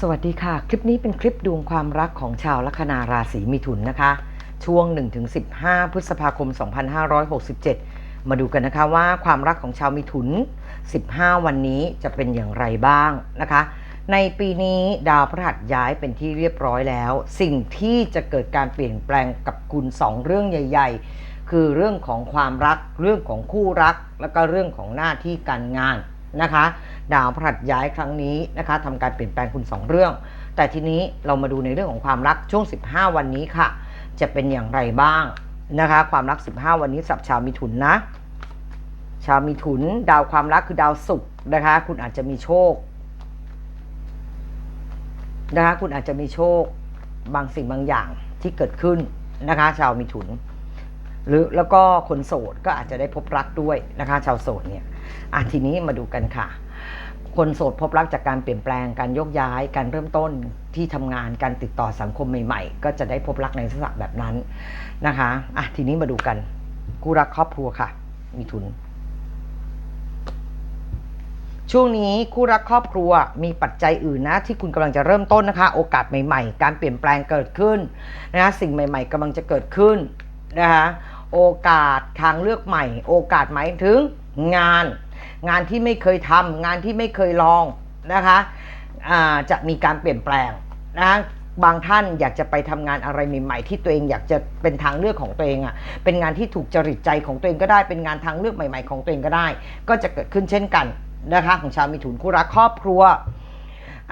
สวัสดีค่ะ คลิปนี้เป็นคลิปดวงความรักของชาวลัคนาราศีมิถุนนะคะ ช่วง 1-15 พฤษภาคม 2567 มาดูกันนะคะว่าความรักของชาวมิถุน 15 วันนี้จะเป็นอย่างไรบ้างนะคะ ในปีนี้ดาวพฤหัสย้ายเป็นที่เรียบร้อยแล้ว สิ่งที่จะเกิดการเปลี่ยนแปลงกับคุณสองเรื่องใหญ่ ๆ คือเรื่องของความรัก เรื่องของคู่รัก แล้วก็เรื่องของหน้าที่การงานนะคะ ดาวพฤหัสย้ายครั้งนี้นะคะทำการเปลี่ยนแปลงคุณสองเรื่อง แต่ทีนี้เรามาดูในเรื่องของความรักช่วง 15 วันนี้ค่ะ จะเป็นอย่างไรบ้างนะคะ ความรัก 15 วันนี้สับชาวมิถุนนะ ชาวมิถุนดาวความรักคือดาวศุกร์นะคะ คุณอาจจะมีโชคนะคะคุณอาจจะมีโชคบางสิ่งบางอย่างที่เกิดขึ้นนะคะ ชาวมิถุน หรือแล้วก็คนโสดก็อาจจะได้พบรักด้วยนะคะ ชาวโสดเนี่ยอะทีนี้มาดูกันค่ะ คนโสดพบรักจากการเปลี่ยนแปลงการยกย้าย การเริ่มต้นที่ทำงานการติดต่อสังคมใหม่ ๆ ก็จะได้พบรักในลักษณะแบบนั้นนะคะอะทีนี้มาดูกันคู่รักครอบครัวค่ะ มีทุน ช่วงนี้คู่รักครอบครัวมีปัจจัยอื่นนะ ที่คุณกำลังจะเริ่มต้นนะคะ โอกาสใหม่ ๆ การเปลี่ยนแปลงเกิดขึ้นนะคะสิ่งใหม่ ๆกำลังจะเกิดขึ้นนะคะโอกาสทางเลือกใหม่ โอกาสหมายถึงงาน งานที่ไม่เคยทำงานที่ไม่เคยลองนะคะอ่าจะมีการเปลี่ยนแปลงนะคะบางท่านอยากจะไปทำงานอะไรใหม่ๆ ที่ตัวเองอยากจะเป็นทางเลือกของตัวเองอะ่ะ เป็นงานที่ถูกจริตใจของตัวเองก็ได้ เป็นงานทางเลือกใหม่ๆ ของตัวเองก็ได้ ก็จะเกิดขึ้นเช่นกันนะคะ ของชาวมิถุนคู่รักครอบครัว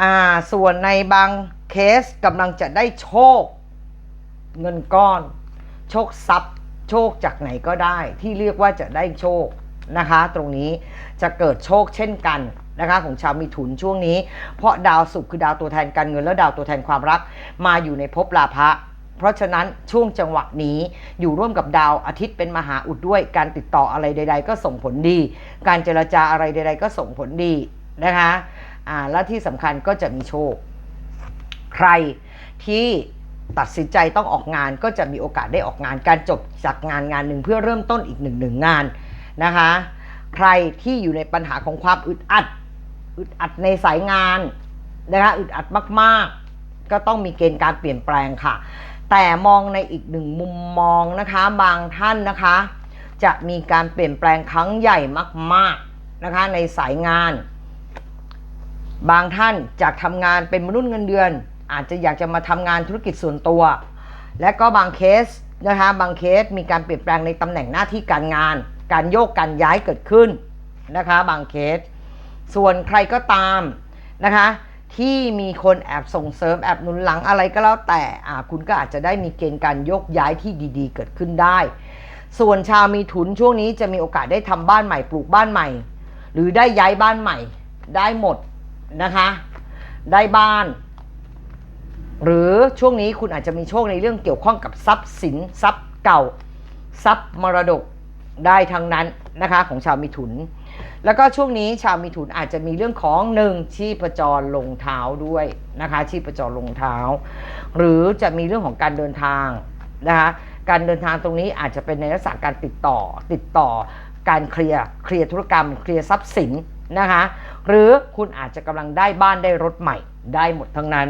อ่า ส่วนในบางเคสกำลังจะได้โชคเงินก้อน โชคทรัพย์ โชคจากไหนก็ได้ ที่เรียกว่าจะได้โชค นะคะ ตรงนี้จะเกิดโชคเช่นกันนะคะของชาวมิถุนช่วงนี้ เพราะดาวศุกร์คือดาวตัวแทนการเงินและดาวตัวแทนความรัก มาอยู่ในภพลาภะเพราะฉะนั้นช่วงจังหวะนี้อยู่ร่วมกับดาวอาทิตย์เป็นมหาอุดด้วย การติดต่ออะไรใด ๆ ก็ส่งผลดี การเจรจาอะไรใด ๆ ก็ส่งผลดีนะคะอ่าและที่สำคัญก็จะมีโชค ใครที่ตัดสินใจต้องออกงานก็จะมีโอกาสได้ออกงานการจบจากงานงานหนึ่งเพื่อเริ่มต้นอีกหนึ่งหนึ่งงาน นะคะ ใครที่อยู่ในปัญหาของความอึดอัด อึดอัดในสายงานนะคะอึดอัดมากๆ ก็ต้องมีเกณฑ์การเปลี่ยนแปลงค่ะ แต่มองในอีกหนึ่งมุมมองนะคะ บางท่านนะคะ จะมีการเปลี่ยนแปลงครั้งใหญ่มาก ๆนะคะในสายงาน บางท่านจากทำงานเป็นมนุษย์เงินเดือน อาจจะอยากจะมาทำงานธุรกิจส่วนตัว และก็บางเคสนะคะบางเคสมีการเปลี่ยนแปลงในตำแหน่งหน้าที่การงาน การโยกการย้ายเกิดขึ้นนะคะ บางเคส ส่วนใครก็ตามนะคะ ที่มีคนแอบส่งเสริมแอบหนุนหลังอะไรก็แล้วแต่คุณก็อาจจะได้มีเกณฑ์การโยกย้ายที่ดีๆ เกิดขึ้นได้ ส่วนชาวมีถุนช่วงนี้จะมีโอกาสได้ทำบ้านใหม่ปลูกบ้านใหม่ หรือได้ย้ายบ้านใหม่ได้หมดนะคะ ได้บ้าน หรือช่วงนี้คุณอาจจะมีโชคในเรื่องเกี่ยวข้องกับทรัพย์สินทรัพย์เก่า ทรัพย์มรดก ได้ทั้งนั้นนะคะของชาวมิถุน แล้วก็ช่วงนี้ชาวมิถุนอาจจะมีเรื่องของหนึ่งชีพจรลงเท้าด้วยนะคะชีพจรลงเท้า หรือจะมีเรื่องของการเดินทางนะคะการเดินทางตรงนี้อาจจะเป็นในลักษณะการติดต่อติดต่อการเคลียร์เคลียร์ธุรกรรม เคลียร์ทรัพย์สินนะคะหรือคุณอาจจะกำลังได้บ้านได้รถใหม่ได้หมดทั้งนั้น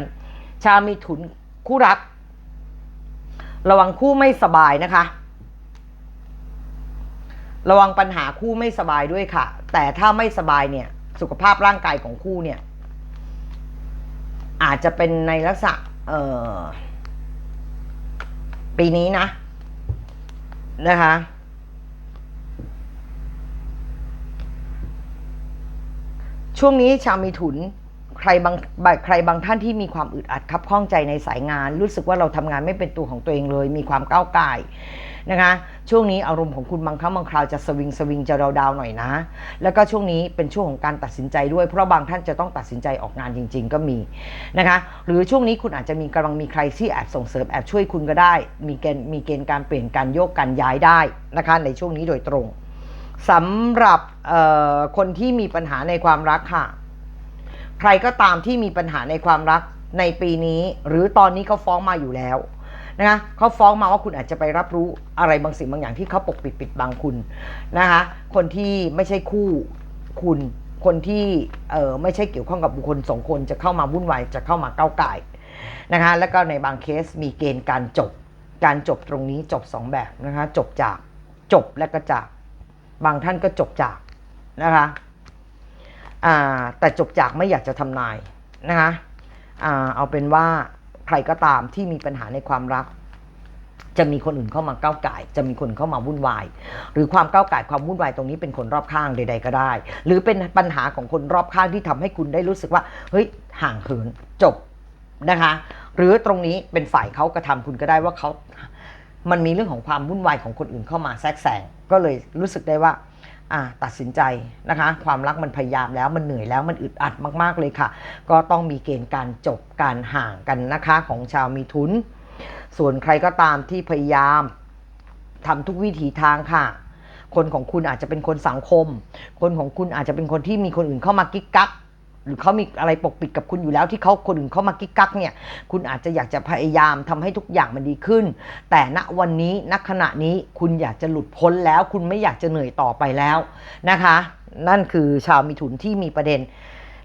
ชาวมีถุนคู่รัก ระวังคู่ไม่สบายนะคะ ระวังปัญหาคู่ไม่สบายด้วยค่ะ แต่ถ้าไม่สบายเนี่ย สุขภาพร่างกายของคู่เนี่ย อาจจะเป็นในลักษณะเอ่อปีนี้นะ นะคะ ช่วงนี้ชาวมีถุน รบางใครบางท่านที่มีความอึดอัดคับข้องใจในสายงาน รู้สึกว่าเราทำงานไม่เป็นตัวของตัวเองเลย มีความก้าวไก่นะคะช่วงนี้อารมณ์ของคุณบางครั้งบางคราวจะสวิงสวิงจะดาวๆหน่อยนะ แล้วก็ช่วงนี้เป็นช่วงของการตัดสินใจด้วย เพราะบางท่านจะต้องตัดสินใจออกงานจริง ๆ ก็มีนะคะหรือช่วงนี้คุณอาจจะมีกำลังมีใครที่แอบส่งเสริมแอบช่วยคุณก็ได้ มีเกณฑ์มีเกณฑ์การเปลี่ยนการโยกการย้ายได้นะคะในช่วงนี้โดยตรงสำหรับคนที่มีปัญหาในความรักค่ะ ใครก็ตามที่มีปัญหาในความรักในปีนี้ หรือตอนนี้เขาฟ้องมาอยู่แล้วนะคะเขาฟ้องมาว่าคุณอาจจะไปรับรู้อะไรบางสิ่งบางอย่างที่เขาปกปิดปิดบังคุณนะคะคนที่ไม่ใช่คู่คุณคนที่เออไม่ใช่เกี่ยวข้องกับบุคคลสองคนจะเข้ามาวุ่นวายจะเข้ามาก้าวไก่นะคะแล้วก็ในบางเคสมีเกณฑ์การจบ การจบตรงนี้จบสองแบบนะคะจบจากจบและก็จาก บางท่านก็จบจากนะคะ แต่จบจากไม่อยากจะทำนายนะคะอ่าเอาเป็นว่าใครก็ตามที่มีปัญหาในความรัก จะมีคนอื่นเข้ามาก้าวไก่ จะมีคนเข้ามาวุ่นวาย หรือความก้าวไก่ความวุ่นวายตรงนี้เป็นคนรอบข้างใด ๆ ก็ได้ หรือเป็นปัญหาของคนรอบข้างที่ทำให้คุณได้รู้สึกว่าเฮ้ยห่างเหินจบนะคะ หรือตรงนี้เป็นฝ่ายเขากระทำคุณก็ได้ว่าเขามันมีเรื่องของความวุ่นวายของคนอื่นเข้ามาแทรกแซงก็เลยรู้สึกได้ว่า ตัดสินใจนะคะ ความรักมันพยายามแล้วมันเหนื่อยแล้วมันอึดอัดมาก ๆ เลยค่ะ ก็ต้องมีเกณฑ์การจบการห่างกันนะคะของชาวมีทุน ส่วนใครก็ตามที่พยายามทำทุกวิถีทางค่ะ คนของคุณอาจจะเป็นคนสังคม คนของคุณอาจจะเป็นคนที่มีคนอื่นเข้ามากิ๊กกัก หรือเขามีอะไรปกปิดกับคุณอยู่แล้วที่เขาคนอื่นเขามากิ๊กกักเนี่ย คุณอาจจะอยากจะพยายามทำให้ทุกอย่างมันดีขึ้น แต่ณวันนี้ณขณะนี้คุณอยากจะหลุดพ้นแล้ว คุณไม่อยากจะเหนื่อยต่อไปแล้วนะคะ นั่นคือชาวมีถุนที่มีประเด็น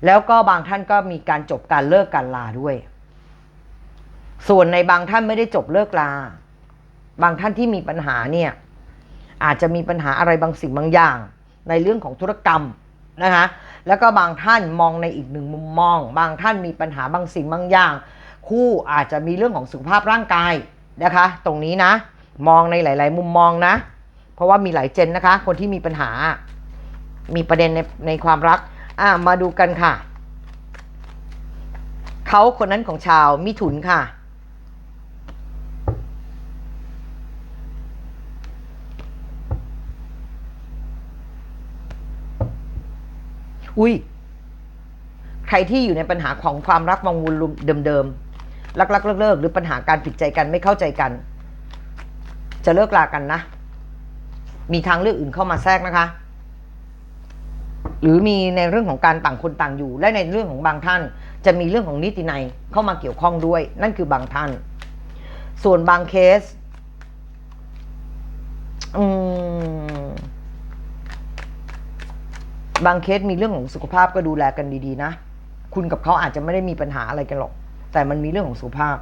แล้วก็บางท่านก็มีการจบการเลิกการลาด้วย ส่วนในบางท่านไม่ได้จบเลิกลา บางท่านที่มีปัญหาเนี่ยอาจจะมีปัญหาอะไรบางสิ่งบางอย่าง ในเรื่องของธุรกรรมนะคะ แล้วก็บางท่านมองในอีกหนึ่งมุมมอง บางท่านมีปัญหาบางสิ่งบางอย่าง คู่อาจจะมีเรื่องของสุขภาพร่างกายนะคะ ตรงนี้นะ มองในหลาย ๆ มุมมองนะ เพราะว่ามีหลายเจนนะคะ คนที่มีปัญหา มีประเด็นในในความรักอะมาดูกันค่ะ เขาคนนั้นของชาวมิถุนค่ะ อุ้ย ใครที่อยู่ในปัญหาของความรักวังวนลุมเดิมๆรักๆเลิกๆหรือปัญหาการผิดใจกันไม่เข้าใจกัน จะเลิกลากันนะ มีทางเลือกอื่นเข้ามาแทรกนะคะ หรือมีในเรื่องของการต่างคนต่างอยู่ และในเรื่องของบางท่าน จะมีเรื่องของนิตินัยเข้ามาเกี่ยวข้องด้วย นั่นคือบางท่าน ส่วนบางเคส อืม บางเคสมีเรื่องของสุขภาพก็ดูแลกันดีๆนะ คุณกับเขาอาจจะไม่ได้มีปัญหาอะไรกันหรอก แต่มันมีเรื่องของสุขภาพ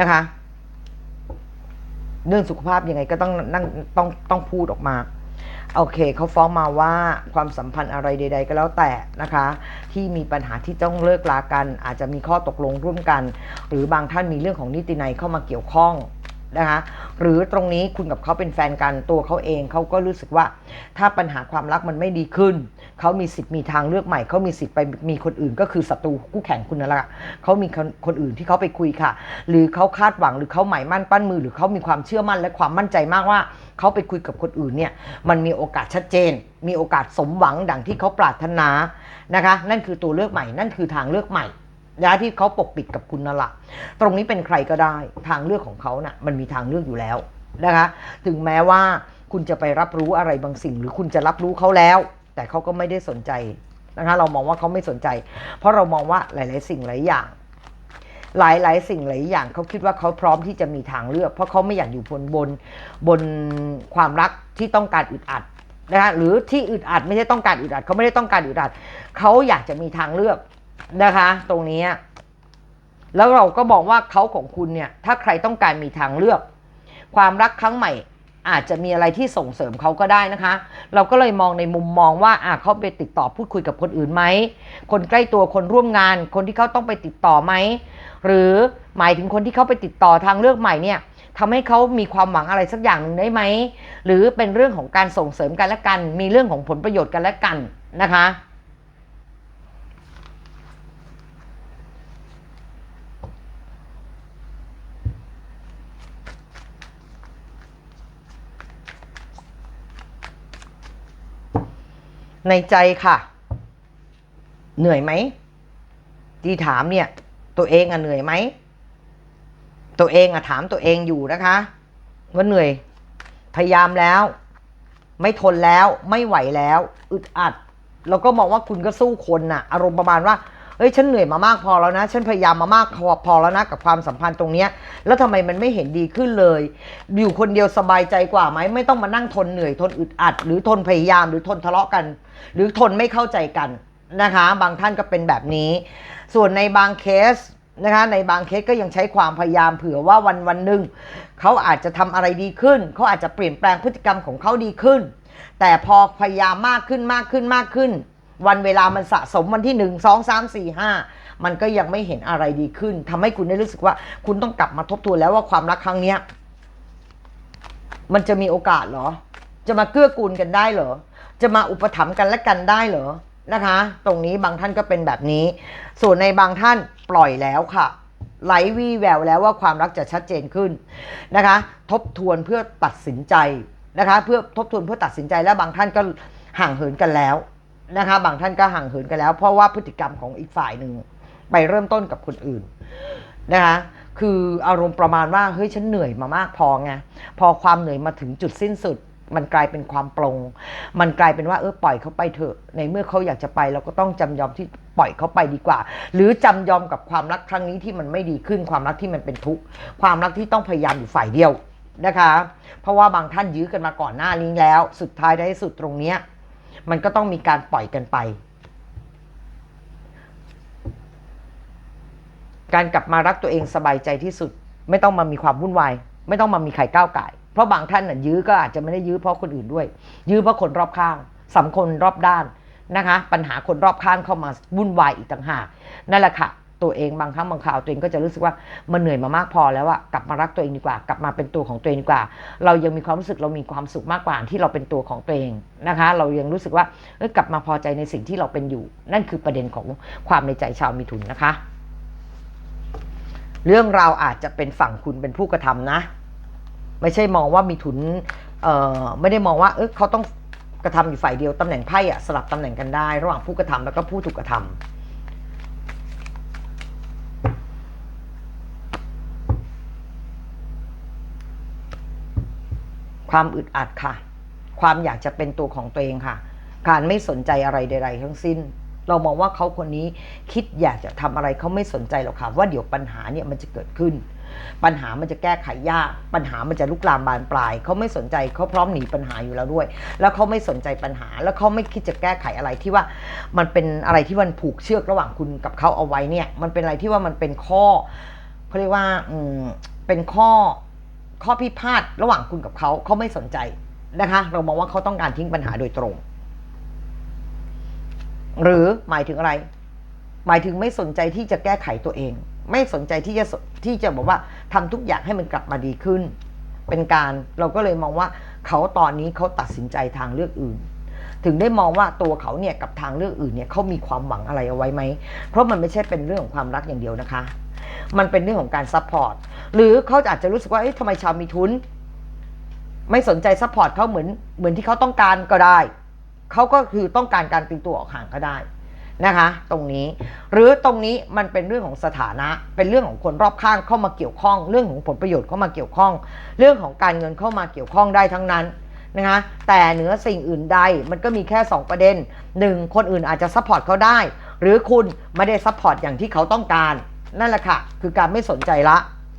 นะคะ เรื่องสุขภาพยังไงก็ต้องนั่งต้องต้องพูดออกมา โอเคเขาฟ้องมาว่าความสัมพันธ์อะไรใด ๆ ก็แล้วแต่นะคะ ที่มีปัญหาที่ต้องเลิกลากัน อาจจะมีข้อตกลงร่วมกัน หรือบางท่านมีเรื่องของนิตินัยเข้ามาเกี่ยวข้อง นะคะหรือตรงนี้คุณกับเขาเป็นแฟนกันตัวเขาเองเขาก็รู้สึกว่า ถ้าปัญหาความรักมันไม่ดีขึ้น เขามีสิทธิ์มีทางเลือกใหม่เขามีสิทธิ์ไปมีคนอื่น ก็คือศัตรูคู่แข่งคุณนั่นแหละเขามีคนคนอื่นที่เขาไปคุยค่ะ หรือเขาคาดหวังหรือเขาหมายมั่นปั้นมือ หรือเขามีความเชื่อมั่นและความมั่นใจมากว่าเขาไปคุยกับคนอื่นเนี่ยมันมีโอกาสชัดเจน มีโอกาสสมหวังดังที่เขาปรารถนานะคะ นั่นคือตัวเลือกใหม่นั่นคือทางเลือกใหม่ นะที่เขาปกปิดกับคุณนั่นแหละตรงนี้เป็นใครก็ได้ทางเลือกของเขานะ่ะมันมีทางเลือกอยู่แล้วนะคะ ถึงแม้ว่าคุณจะไปรับรู้อะไรบางสิ่ง หรือคุณจะรับรู้เขาแล้ว แต่เขาก็ไม่ได้สนใจนะคะเรามองว่าเขาไม่สนใจ เพราะเรามองว่าหลาย ๆ สิ่งหลายอย่าง หลายหลายสิ่งหลายอย่างเขาคิดว่าเขาพร้อมที่จะมีทางเลือก เพราะเขาไม่อยากอยู่บนบนบนความรักที่ต้องการอึดอัดนะคะหรือที่อึดอัดไม่ใช่ต้องการอึดอัดเขาไม่ได้ต้องการอึดอัดเขาอยากจะมีทางเลือก นะคะ ตรงนี้ แล้วเราก็บอกว่าเขาของคุณเนี่ย ถ้าใครต้องการมีทางเลือก ความรักครั้งใหม่อาจจะมีอะไรที่ส่งเสริมเขาก็ได้นะคะ เราก็เลยมองในมุมมองว่าอะเขาไปติดต่อพูดคุยกับคนอื่นไหม คนใกล้ตัวคนร่วมงาน คนที่เขาต้องไปติดต่อไหม หรือหมายถึงคนที่เขาไปติดต่อทางเลือกใหม่เนี่ยทำให้เขามีความหวังอะไรสักอย่างหนึ่งได้ไหม หรือเป็นเรื่องของการส่งเสริมกันและกัน มีเรื่องของผลประโยชน์กันและกันนะคะ ในใจค่ะ เหนื่อยไหมที่ถามเนี่ย ตัวเองอะเหนื่อยไหม ตัวเองอะถามตัวเองอยู่นะคะ ว่าเหนื่อย พยายามแล้ว ไม่ทนแล้ว ไม่ไหวแล้ว อึดอัด แล้วก็มองว่าคุณก็สู้คนน่ะ อารมณ์ประมาณว่า เอ้ยฉันเหนื่อยมามากพอแล้วนะ ฉันพยายามมามากพอพอแล้วนะกับความสัมพันธ์ตรงเนี้ย แล้วทำไมมันไม่เห็นดีขึ้นเลย อยู่คนเดียวสบายใจกว่าไหมไม่ต้องมานั่งทนเหนื่อยทนอึดอัด หรือทนพยายามหรือทนทะเลาะกัน หรือทนไม่เข้าใจกันนะคะ บางท่านก็เป็นแบบนี้ ส่วนในบางเคสนะคะในบางเคสก็ยังใช้ความพยายามเผื่อว่าวันวันหนึ่งเขาอาจจะทำอะไรดีขึ้น เขาอาจจะเปลี่ยนแปลงพฤติกรรมของเขาดีขึ้น แต่พอพยายามมากขึ้นมากขึ้นมากขึ้น วันเวลามันสะสมวันที่หนึ่งสองสามสี่ห้ามันก็ยังไม่เห็นอะไรดีขึ้นทำให้คุณได้รู้สึกว่า คุณต้องกลับมาทบทวนแล้วว่าความรักครั้งเนี้ยมันจะมีโอกาสเหรอ จะมาเกื้อกูลกันได้เหรอ จะมาอุปถัมภ์กันและกันได้เหรอนะคะ ตรงนี้บางท่านก็เป็นแบบนี้ ส่วนในบางท่านปล่อยแล้วค่ะไหลวี่แววแล้วว่าความรักจะชัดเจนขึ้นนะคะ ทบทวนเพื่อตัดสินใจนะคะ เพื่อทบทวนเพื่อตัดสินใจแล้วบางท่านก็ห่างเหินกันแล้ว นะคะบางท่านก็ห่างเหินกันแล้ว เพราะว่าพฤติกรรมของอีกฝ่ายหนึ่งไปเริ่มต้นกับคนอื่นนะคะคืออารมณ์ประมาณว่าเฮ้ยฉันเหนื่อยมามากพอไงพอความเหนื่อยมาถึงจุดสิ้นสุด มันกลายเป็นความปลงมันกลายเป็นว่าเออปล่อยเขาไปเถอะ ในเมื่อเขาอยากจะไปเราก็ต้องจำยอมที่ปล่อยเขาไปดีกว่า หรือจำยอมกับความรักครั้งนี้ที่มันไม่ดีขึ้นความรักที่มันเป็นทุกข์ความรักที่ต้องพยายามอยู่ฝ่ายเดียวนะคะ เพราะว่าบางท่านยื้อกันมาก่อนหน้านี้แล้ว สุดท้ายได้สุดตรงเนี้ย มันก็ต้องมีการปล่อยกันไป การกลับมารักตัวเองสบายใจที่สุด ไม่ต้องมามีความวุ่นวาย ไม่ต้องมามีใครก้าวไก่ เพราะบางท่านน่ะยื้อก็อาจจะไม่ได้ยื้อเพราะคนอื่นด้วย ยื้อเพราะคนรอบข้างสังคมรอบด้านนะคะ ปัญหาคนรอบข้างเข้ามาวุ่นวายอีกต่างหากนั่นแหละค่ะ ตัวเองบางครั้งบางคราวตัวเองก็จะรู้สึกว่ามันเหนื่อยมามากพอแล้วอะกลับมารักตัวเองดีกว่า กลับมาเป็นตัวของตัวเองดีกว่า เรายังมีความรู้สึกเรามีความสุขมากกว่าที่เราเป็นตัวของตัวเองนะคะ เรายังรู้สึกว่ากลับมาพอใจในสิ่งที่เราเป็นอยู่ นั่นคือประเด็นของความในใจชาวมิถุนนะคะ เรื่องราวอาจจะเป็นฝั่งคุณเป็นผู้กระทำนะ ไม่ใช่มองว่ามีถุนเอ่อไม่ได้มองว่าเออเขาต้องกระทำอยู่ฝ่ายเดียวตำแหน่งไพ่อะสลับตำแหน่งกันได้ ระหว่างผู้กระทำแล้วก็ผู้ถูกกระทำ ความอึดอัดค่ะ ความอยากจะเป็นตัวของตัวเองค่ะ การไม่สนใจอะไรใด ๆ ทั้งสิ้น เรามองว่าเขาคนนี้คิดอยากจะทำอะไรเขาไม่สนใจหรอกค่ะ ว่าเดี๋ยวปัญหาเนี่ยมันจะเกิดขึ้น ปัญหามันจะแก้ไขยาก ปัญหามันจะลุกลามบานปลาย เขาไม่สนใจเขาพร้อมหนีปัญหาอยู่แล้วด้วย แล้วเขาไม่สนใจปัญหา แล้วเขาไม่คิดจะแก้ไขอะไรที่ว่า มันเป็นอะไรที่มันผูกเชือกระหว่างคุณกับเขาเอาไว้เนี่ย มันเป็นอะไรที่ว่ามันเป็นข้อเขาเรียกว่าอืมเป็นข้อ ข้อพิพาทระหว่างคุณกับเขาเขาไม่สนใจนะคะ เรามองว่าเขาต้องการทิ้งปัญหาโดยตรง หรือหมายถึงอะไร หมายถึงไม่สนใจที่จะแก้ไขตัวเอง ไม่สนใจที่จะที่จะบอกว่าทำทุกอย่างให้มันกลับมาดีขึ้น เป็นการเราก็เลยมองว่าเขาตอนนี้เขาตัดสินใจทางเลือกอื่น ถึงได้มองว่าตัวเขาเนี่ยกับทางเลือกอื่นเนี่ยเขามีความหวังอะไรเอาไว้ไหมเพราะมันไม่ใช่เป็นเรื่องของความรักอย่างเดียวนะคะ มันเป็นเรื่องของการซัพพอร์ตหรือเขาอาจจะรู้สึกว่าเอ๊ะทำไมชาวมีทุน ไม่สนใจซัพพอร์ตเขาเหมือนเหมือนที่เขาต้องการก็ได้เขาก็คือต้องการการตีตัวออกห่างก็ได้นะคะ ตรงนี้หรือตรงนี้มันเป็นเรื่องของสถานะ เป็นเรื่องของคนรอบข้างเข้ามาเกี่ยวข้อง เรื่องของผลประโยชน์เข้ามาเกี่ยวข้อง เรื่องของการเงินเข้ามาเกี่ยวข้องได้ทั้งนั้นนะคะแต่เหนือสิ่งอื่นใดมันก็มีแค่ 2 ประเด็น 1. คนอื่นอาจจะซัพพอร์ตเขาได้ หรือคุณไม่ได้ซัพพอร์ตอย่างที่เขาต้องการ นั่นแหละค่ะ คือการไม่สนใจละ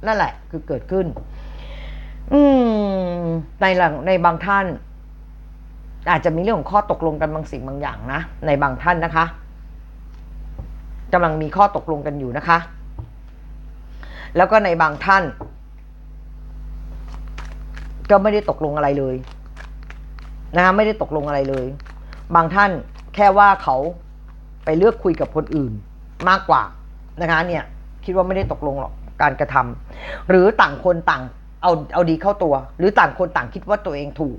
นั่นแหละ คือเกิดขึ้น อืมในหลังในบางท่าน อาจจะมีเรื่องของข้อตกลงกันบางสิ่งบางอย่างนะในบางท่านนะคะกำลังมีข้อตกลงกันอยู่นะคะ แล้วก็ในบางท่าน ก็ไม่ได้ตกลงอะไรเลยนะคะไม่ได้ตกลงอะไรเลย บางท่านแค่ว่าเขาไปเลือกคุยกับคนอื่นมากกว่านะคะเนี่ย คิดว่าไม่ได้ตกลงหรอกการกระทำหรือต่างคนต่างเอาเอาดีเข้าตัว หรือต่างคนต่างคิดว่าตัวเองถูก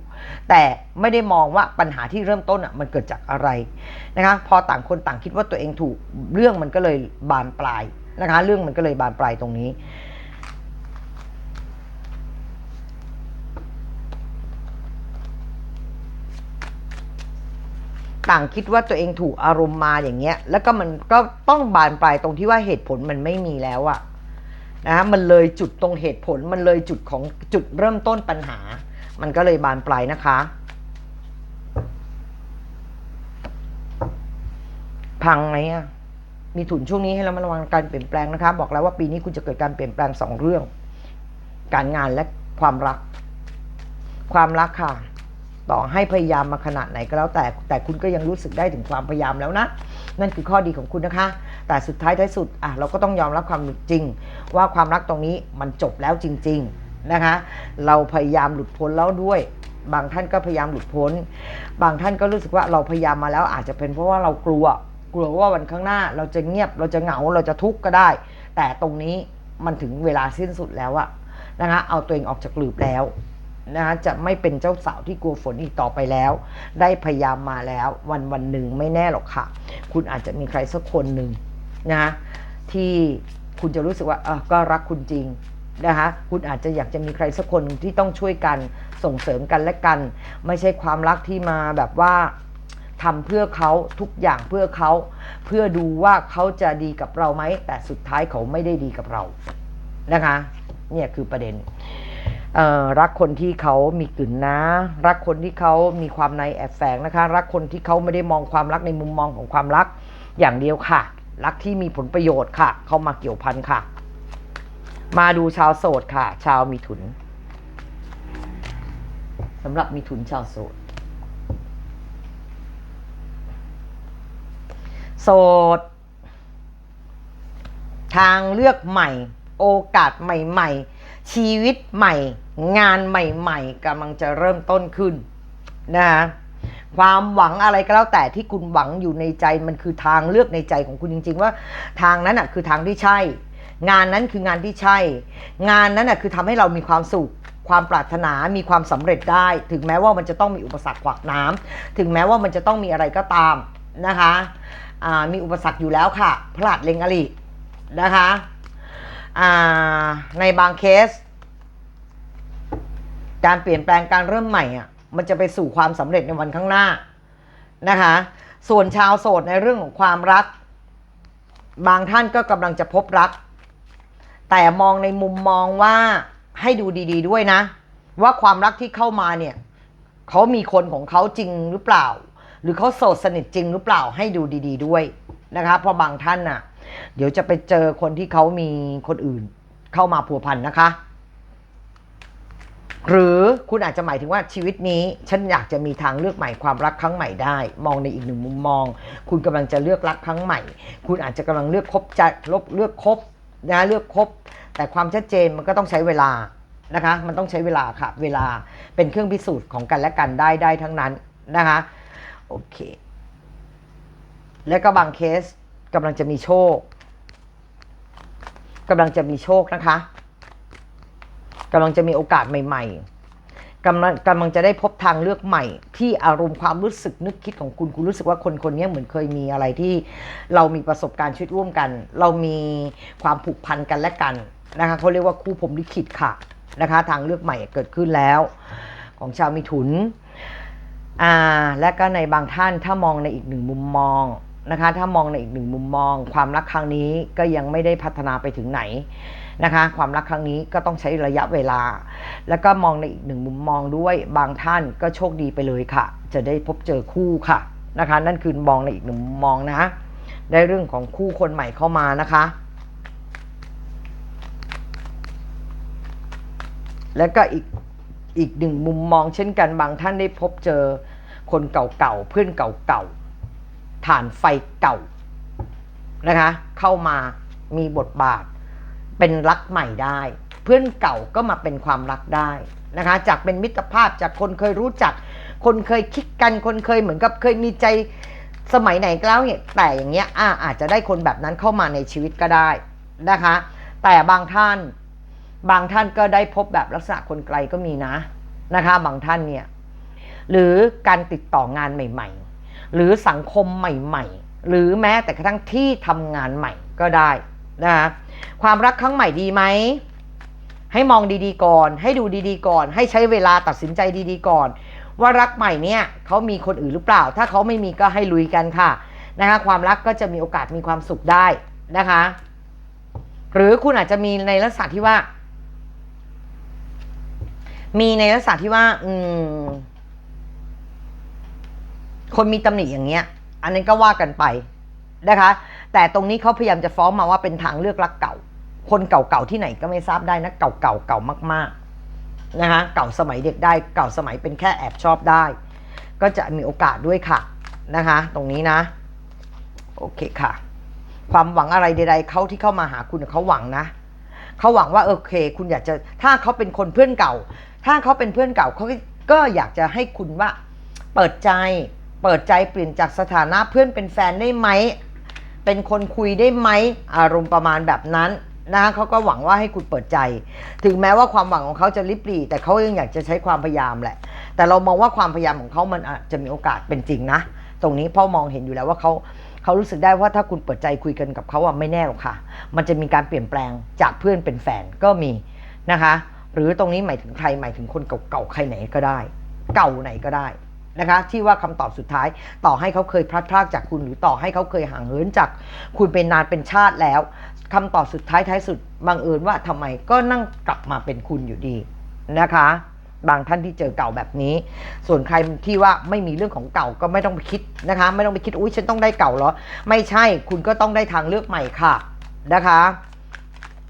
แต่ไม่ได้มองว่าปัญหาที่เริ่มต้นอะมันเกิดจากอะไรนะคะพอต่างคนต่างคิดว่าตัวเองถูก เรื่องมันก็เลยบานปลายนะคะเรื่องมันก็เลยบานปลายตรงนี้ ต่างคิดว่าตัวเองถูกอารมณ์มาอย่างเงี้ย แล้วก็มันก็ต้องบานปลายตรงที่ว่าเหตุผลมันไม่มีแล้วอะนะมันเลยจุดตรงเหตุผลมันเลยจุดของจุดเริ่มต้นปัญหา มันก็เลยบานปลายนะคะ พังไหมอะมีถุนช่วงนี้ให้เรามาระวังการเปลี่ยนแปลงนะคะ บอกแล้วว่าปีนี้คุณจะเกิดการเปลี่ยนแปลงสองเรื่อง การงานและความรัก ความรักค่ะ ต่อให้พยายามมาขนาดไหนก็แล้วแต่แต่คุณก็ยังรู้สึกได้ถึงความพยายามแล้วนะ นั่นคือข้อดีของคุณนะคะ แต่สุดท้ายท้ายสุดอะเราก็ต้องยอมรับความจริง ว่าความรักตรงนี้มันจบแล้วจริง ๆนะคะ เราพยายามหลุดพ้นแล้วด้วย บางท่านก็พยายามหลุดพ้น บางท่านก็รู้สึกว่าเราพยายามมาแล้วอาจจะเป็นเพราะว่าเรากลัวกลัวว่าวันข้างหน้าเราจะเงียบเราจะเหงาเราจะทุกข์ก็ได้ แต่ตรงนี้มันถึงเวลาสิ้นสุดแล้วอะนะคะเอาตัวเองออกจากหลืบแล้ว นะคะจะไม่เป็นเจ้าสาวที่กลัวฝนอีกต่อไปแล้ว ได้พยายามมาแล้ว วันวันหนึ่งไม่แน่หรอกค่ะ คุณอาจจะมีใครสักคนหนึ่งนะคะที่คุณจะรู้สึกว่าเออก็รักคุณจริงนะคะคุณอาจจะอยากจะมีใครสักคนหนึ่งที่ต้องช่วยกันส่งเสริมกันและกัน ไม่ใช่ความรักที่มาแบบว่าทำเพื่อเขาทุกอย่างเพื่อเขาเพื่อดูว่าเขาจะดีกับเราไหมแต่สุดท้ายเขาไม่ได้ดีกับเรานะคะเนี่ยคือประเด็น รักคนที่เขามีกลิ่นนะ รักคนที่เขามีความในแอบแฝงนะคะ รักคนที่เขาไม่ได้มองความรักในมุมมองของความรักอย่างเดียวค่ะ รักที่มีผลประโยชน์ค่ะ เข้ามาเกี่ยวพันค่ะ มาดูชาวโสดค่ะ ชาวมีถุนสำหรับมีถุนชาวโสดโสด ทางเลือกใหม่ โอกาสใหม่ ๆ ชีวิตใหม่ งานใหม่ๆกำลังจะเริ่มต้นขึ้นนะคะความหวังอะไรก็แล้วแต่ที่คุณหวังอยู่ในใจมันคือทางเลือกในใจของคุณจริง ๆ ว่าทางนั้นอะคือทางที่ใช่ งานนั้นคืองานที่ใช่ งานนั้นอะคือทำให้เรามีความสุขความปรารถนามีความสำเร็จได้ ถึงแม้ว่ามันจะต้องมีอุปสรรคขวากน้ำถึงแม้ว่ามันจะต้องมีอะไรก็ตามนะคะมีอุปสรรคอยู่แล้วค่ะ พลาดเลงอลินะคะ ในบางเคส การเปลี่ยนแปลงการเริ่มใหม่อะมันจะไปสู่ความสำเร็จในวันข้างหน้านะคะ ส่วนชาวโสดในเรื่องของความรัก บางท่านก็กำลังจะพบรัก แต่มองในมุมมองว่าให้ดูดี ๆ ด้วยนะ ว่าความรักที่เข้ามาเนี่ยเขามีคนของเขาจริงหรือเปล่า หรือเขาโสดสนิทจริงหรือเปล่าให้ดูดี ๆ ด้วยนะคะเพราะบางท่านน่ะ เดี๋ยวจะไปเจอคนที่เขามีคนอื่นเข้ามาพัวพันนะคะ หรือคุณอาจจะหมายถึงว่าชีวิตนี้ ฉันอยากจะมีทางเลือกใหม่ความรักครั้งใหม่ได้ มองในอีกหนึ่งมุมมอง คุณกำลังจะเลือกรักครั้งใหม่ คุณอาจจะกำลังเลือกคบจะลบเลือกคบนะเลือกคบ แต่ความชัดเจนมันก็ต้องใช้เวลานะคะ มันต้องใช้เวลาค่ะ เวลาเป็นเครื่องพิสูจน์ของกันและกันได้ได้ทั้งนั้นนะคะ โอเค แล้วก็บางเคส กำลังจะมีโชคกำลังจะมีโชคนะคะกำลังจะมีโอกาสใหม่ ๆกำลังกำลังจะได้พบทางเลือกใหม่ ที่อารมณ์ความรู้สึกนึกคิดของคุณคุณรู้สึกว่าคนคนนี้เหมือนเคยมีอะไรที่เรามีประสบการณ์ชีวิตร่วมกัน เรามีความผูกพันกันและกันนะคะเขาเรียกว่าคู่ผมลิขิตค่ะนะคะ ทางเลือกใหม่เกิดขึ้นแล้ว ของชาวมิถุนอ่าและก็ในบางท่านถ้ามองในอีกหนึ่งมุมมอง นะคะ ถ้ามองในอีกหนึ่งมุมมอง ความรักครั้งนี้ก็ยังไม่ได้พัฒนาไปถึงไหนนะคะ ความรักครั้งนี้ก็ต้องใช้ระยะเวลา แล้วก็มองในอีกหนึ่งมุมมองด้วยบางท่านก็โชคดีไปเลยค่ะ จะได้พบเจอคู่ค่ะนะคะ นั่นคือมองในอีกหนึ่งมุมมองนะ ได้เรื่องของคู่คนใหม่เข้ามานะคะ แล้วก็อีกอีกหนึ่งมุมมองเช่นกันบางท่านได้พบเจอคนเก่าๆเพื่อนเก่าๆ ฐานไฟเก่านะคะ เข้ามามีบทบาท เป็นรักใหม่ได้ เพื่อนเก่าก็มาเป็นความรักได้นะคะ จากเป็นมิตรภาพจากคนเคยรู้จัก คนเคยคิดกันคนเคยเหมือนกับเคยมีใจสมัยไหนก็แล้วเนี่ยแต่อย่างเงี้ยอ่าอาจจะได้คนแบบนั้นเข้ามาในชีวิตก็ได้นะคะ แต่บางท่านบางท่านก็ได้พบแบบลักษณะคนไกลก็มีนะนะคะ บางท่านเนี่ยหรือการติดต่องานใหม่ ๆ หรือสังคมใหม่ๆ หรือแม้แต่กระทั่งที่ทำงานใหม่ก็ได้นะคะความรักครั้งใหม่ดีไหมให้มองดีๆก่อน ให้ดูดีๆก่อน ให้ใช้เวลาตัดสินใจดีๆก่อน ว่ารักใหม่เนี่ยเขามีคนอื่นหรือเปล่า ถ้าเขาไม่มีก็ให้ลุยกันค่ะนะคะความรักก็จะมีโอกาสมีความสุขได้นะคะ หรือคุณอาจจะมีในลักษณะที่ว่า มีในลักษณะที่ว่า อืม คนมีตำหนิอย่างเงี้ย อันนั้นก็ว่ากันไปนะคะ แต่ตรงนี้เขาพยายามจะฟ้องมาว่าเป็นทางเลือกรักเก่า คนเก่าๆที่ไหนก็ไม่ทราบได้นะเก่าๆเก่ามากๆนะคะเก่าสมัยเด็กได้เก่าสมัยเป็นแค่แอบชอบได้ ก็จะมีโอกาสด้วยค่ะนะคะ ตรงนี้นะ โอเคค่ะ ความหวังอะไรใด ๆเขาที่เข้ามาหาคุณเขาหวังนะเขาหวังว่าโอเค คุณอยากจะถ้าเขาเป็นคนเพื่อนเก่า ถ้าเขาเป็นเพื่อนเก่าเขาก็อยากจะให้คุณว่า เปิดใจ เปิดใจเปลี่ยนจากสถานะเพื่อนเป็นแฟนได้ไหม เป็นคนคุยได้ไหม อารมณ์ประมาณแบบนั้นนะเขาก็หวังว่าให้คุณเปิดใจ ถึงแม้ว่าความหวังของเขาจะริบหรี่แต่เขายังอยากจะใช้ความพยายามแหละ แต่เรามองว่าความพยายามของเขามันอาจจะมีโอกาสเป็นจริงนะ ตรงนี้พ่อมองเห็นอยู่แล้วว่าเขาเขารู้สึกได้ว่าถ้าคุณเปิดใจคุยกันกับเขาอะไม่แน่หรอกค่ะ มันจะมีการเปลี่ยนแปลงจากเพื่อนเป็นแฟนก็มีนะคะ หรือตรงนี้หมายถึงใครหมายถึงคนเก่าๆใครไหนก็ได้ เก่าไหนก็ได้ นะคะที่ว่าคำตอบสุดท้ายต่อให้เขาเคยพลัดพรากจากคุณหรือต่อให้เขาเคยห่างเหินจากคุณเป็นนานเป็นชาติแล้วคำตอบสุดท้ายท้ายสุดบังเอิญว่าทำไมก็นั่งกลับมาเป็นคุณอยู่ดีนะคะบางท่านที่เจอเก่าแบบนี้ ส่วนใครที่ว่าไม่มีเรื่องของเก่าก็ไม่ต้องไปคิดนะคะ ไม่ต้องไปคิด อุ้ยฉันต้องได้เก่าเหรอ ไม่ใช่ คุณก็ต้องได้ทางเลือกใหม่ค่ะนะคะ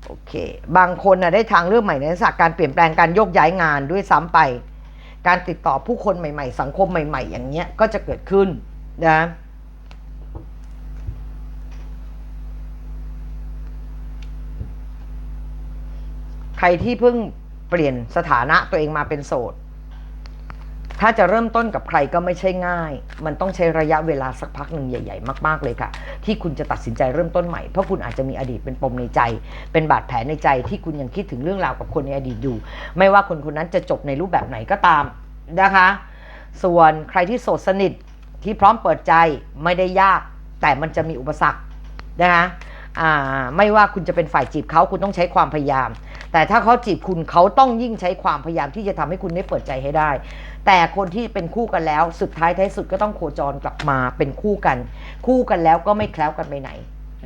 โอเค บางคนนะได้ทางเลือกใหม่ในลักษณะการเปลี่ยนแปลงการโยกย้ายงานด้วยซ้ำไป การติดต่อผู้คนใหม่ ๆ สังคมใหม่ ๆ อย่างเงี้ยก็จะเกิดขึ้นนะใครที่เพิ่งเปลี่ยนสถานะตัวเองมาเป็นโสด ถ้าจะเริ่มต้นกับใครก็ไม่ใช่ง่าย มันต้องใช้ระยะเวลาสักพักหนึ่งใหญ่ ๆ มาก ๆ เลยค่ะ ที่คุณจะตัดสินใจเริ่มต้นใหม่ เพราะคุณอาจจะมีอดีตเป็นปมในใจ เป็นบาดแผลในใจที่คุณยังคิดถึงเรื่องราวกับคนในอดีตอยู่ ไม่ว่าคนคนนั้นจะจบในรูปแบบไหนก็ตามนะคะ ส่วนใครที่โสดสนิทที่พร้อมเปิดใจไม่ได้ยาก แต่มันจะมีอุปสรรคนะคะอ่าไม่ว่าคุณจะเป็นฝ่ายจีบเขาคุณต้องใช้ความพยายาม แต่ถ้าเขาจีบคุณเขาต้องยิ่งใช้ความพยายามที่จะทำให้คุณได้เปิดใจให้ได้ แต่คนที่เป็นคู่กันแล้วสุดท้ายท้ายสุดก็ต้องโคจรกลับมาเป็นคู่กัน คู่กันแล้วก็ไม่แคล้วกันไปไหน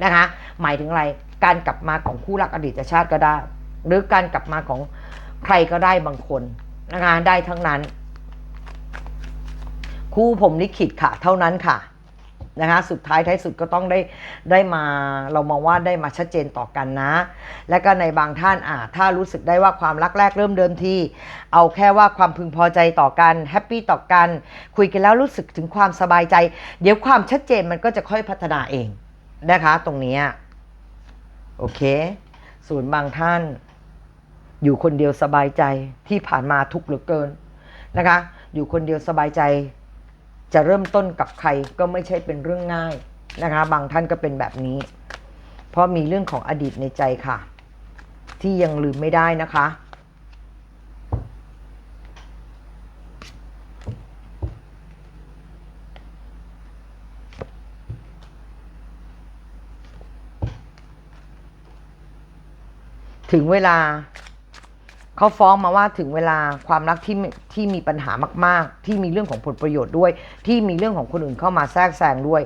นะคะ หมายถึงอะไรการกลับมาของคู่รักอดีตชาติก็ได้ หรือการกลับมาของใครก็ได้บางคนนะคะได้ทั้งนั้น คู่ผมลิขิตค่ะ เท่านั้นค่ะ นะคะสุดท้ายท้ายสุดก็ต้องได้ได้มาเรามองว่าได้มาชัดเจนต่อกันนะ และก็ในบางท่านอ่าถ้ารู้สึกได้ว่าความรักแรกเริ่มเดิมทีเอาแค่ว่าความพึงพอใจต่อกันแฮปปี้ต่อกัน คุยกันแล้วรู้สึกถึงความสบายใจ เดี๋ยวความชัดเจนมันก็จะค่อยพัฒนาเองนะคะ ตรงนี้โอเค ส่วนบางท่าน อยู่คนเดียวสบายใจที่ผ่านมาทุกข์เหลือเกินนะคะ อยู่คนเดียวสบายใจ จะเริ่มต้นกับใครก็ไม่ใช่เป็นเรื่องง่ายนะคะ บางท่านก็เป็นแบบนี้ เพราะมีเรื่องของอดีตในใจค่ะ ที่ยังลืมไม่ได้นะคะถึงเวลา เขาฟ้องมาว่าถึงเวลาความรักที่ที่มีปัญหามาก ๆ ที่มีเรื่องของผลประโยชน์ด้วย ที่มีเรื่องของคนอื่นเข้ามาแทรกแซงด้วย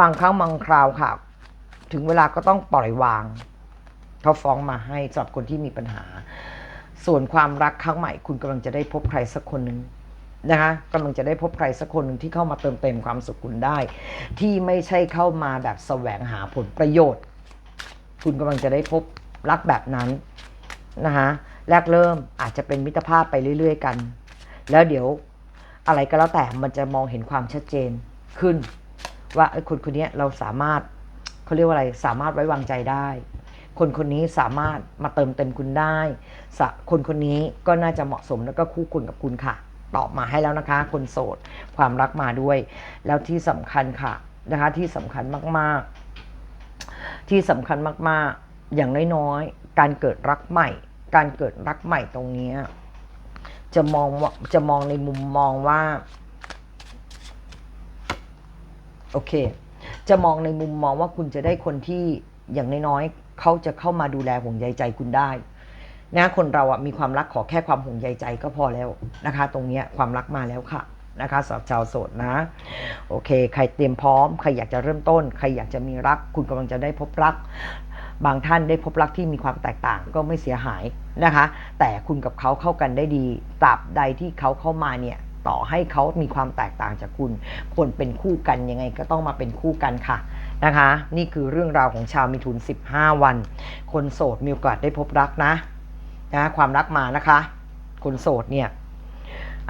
บางครั้งบางคราวค่ะ ถึงเวลาก็ต้องปล่อยวางเขาฟ้องมาให้สำหรับคนที่มีปัญหา ส่วนความรักครั้งใหม่ คุณกำลังจะได้พบใครสักคนหนึ่งนะคะกำลังจะได้พบใครสักคนหนึ่งที่เข้ามาเติมเต็มความสุขคุณได้ ที่ไม่ใช่เข้ามาแบบแสวงหาผลประโยชน์ คุณกำลังจะได้พบรักแบบนั้นนะคะ แรกเริ่มอาจจะเป็นมิตรภาพไปเรื่อย ๆ กัน แล้วเดี๋ยวอะไรก็แล้วแต่มันจะมองเห็นความชัดเจนขึ้น ว่าเอ้คนคนนี้เราสามารถเขาเรียกว่าอะไรสามารถไว้วางใจได้ คนคนนี้สามารถมาเติมเต็มคุณได้ คนคนนี้ก็น่าจะเหมาะสมแล้วก็คู่ควรกับคุณค่ะ ตอบมาให้แล้วนะคะ คนโสดความรักมาด้วย แล้วที่สำคัญค่ะนะคะที่สำคัญมากๆ ที่สำคัญมากๆ อย่างน้อยๆ การเกิดรักใหม่ การเกิดรักใหม่ตรงนี้จะมองจะมองในมุมมองว่า โอเค จะมองในมุมมองว่าคุณจะได้คนที่อย่างน้อยๆเขาจะเข้ามาดูแลห่วงใยใจคุณได้นะคนเราอะมีความรักขอแค่ความห่วงใยใจก็พอแล้วนะคะ ตรงเนี้ยความรักมาแล้วค่ะนะคะสำหรับชาวโสดนะ โอเค ใครเตรียมพร้อม ใครอยากจะเริ่มต้น ใครอยากจะมีรัก คุณกำลังจะได้พบรัก บางท่านได้พบรักที่มีความแตกต่างก็ไม่เสียหายนะคะ แต่คุณกับเขาเข้ากันได้ดีตราบใดที่เขาเข้ามาเนี่ยต่อให้เขามีความแตกต่างจากคุณควรเป็นคู่กันยังไงก็ต้องมาเป็นคู่กันค่ะนะคะ นี่คือเรื่องราวของชาวมิถุน 15 วัน คนโสดมีโอกาสได้พบรักนะนะความรักมานะคะ คนโสดเนี่ย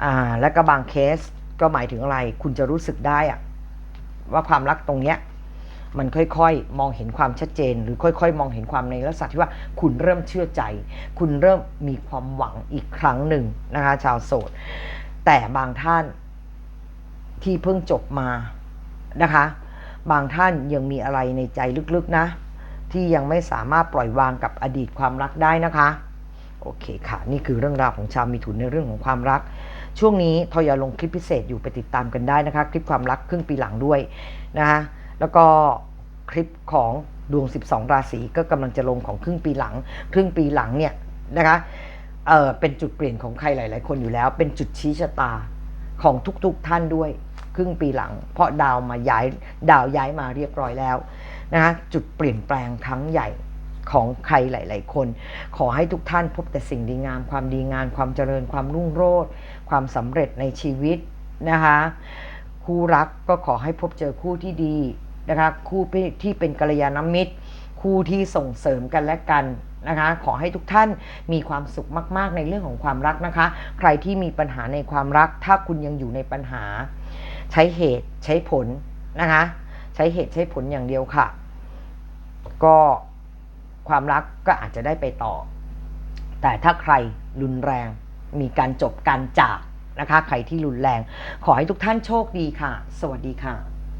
อ่าและก็บางเคสก็หมายถึงอะไร คุณจะรู้สึกได้อะว่าความรักตรงเนี้ย มันค่อยๆ มองเห็นความชัดเจน หรือค่อยๆ มองเห็นความในลักษณะที่ว่าคุณเริ่มเชื่อใจ คุณเริ่มมีความหวังอีกครั้งหนึ่งนะคะชาวโสด แต่บางท่านที่เพิ่งจบมานะคะ บางท่านยังมีอะไรในใจลึกๆนะ ที่ยังไม่สามารถปล่อยวางกับอดีตความรักได้นะคะโอเคค่ะ นี่คือเรื่องราวของชาวมีถุนในเรื่องของความรัก ช่วงนี้ทอยาลงคลิปพิเศษอยู่ไปติดตามกันได้นะคะ คลิปความรักครึ่งปีหลังด้วยนะคะ แล้วก็คลิปของดวง 12 ราศีก็กำลังจะลงของครึ่งปีหลัง ครึ่งปีหลังเนี่ยนะคะเออเป็นจุดเปลี่ยนของใครหลาย ๆ คนอยู่แล้ว เป็นจุดชี้ชะตาของทุก ๆ ท่านด้วย ครึ่งปีหลัง เพราะดาวมาย้ายดาวย้ายมาเรียบร้อยแล้วนะคะจุดเปลี่ยนแปลงครั้งใหญ่ของใครหลาย ๆ คน ขอให้ทุกท่านพบแต่สิ่งดีงาม ความดีงามความเจริญความรุ่งโรจน์ความสำเร็จในชีวิตนะคะคู่รักก็ขอให้พบเจอคู่ที่ดี นะคะคู่ที่เป็นกัลยาณมิตร คู่ที่ส่งเสริมกันและกันนะคะขอให้ทุกท่านมีความสุขมาก ๆ ในเรื่องของความรักนะคะ ใครที่มีปัญหาในความรัก ถ้าคุณยังอยู่ในปัญหา ใช้เหตุใช้ผลนะคะ ใช้เหตุใช้ผลอย่างเดียวค่ะ ก็ความรักก็อาจจะได้ไปต่อ แต่ถ้าใครรุนแรง มีการจบการจากนะคะ ใครที่รุนแรง ขอให้ทุกท่านโชคดีค่ะ สวัสดีค่ะ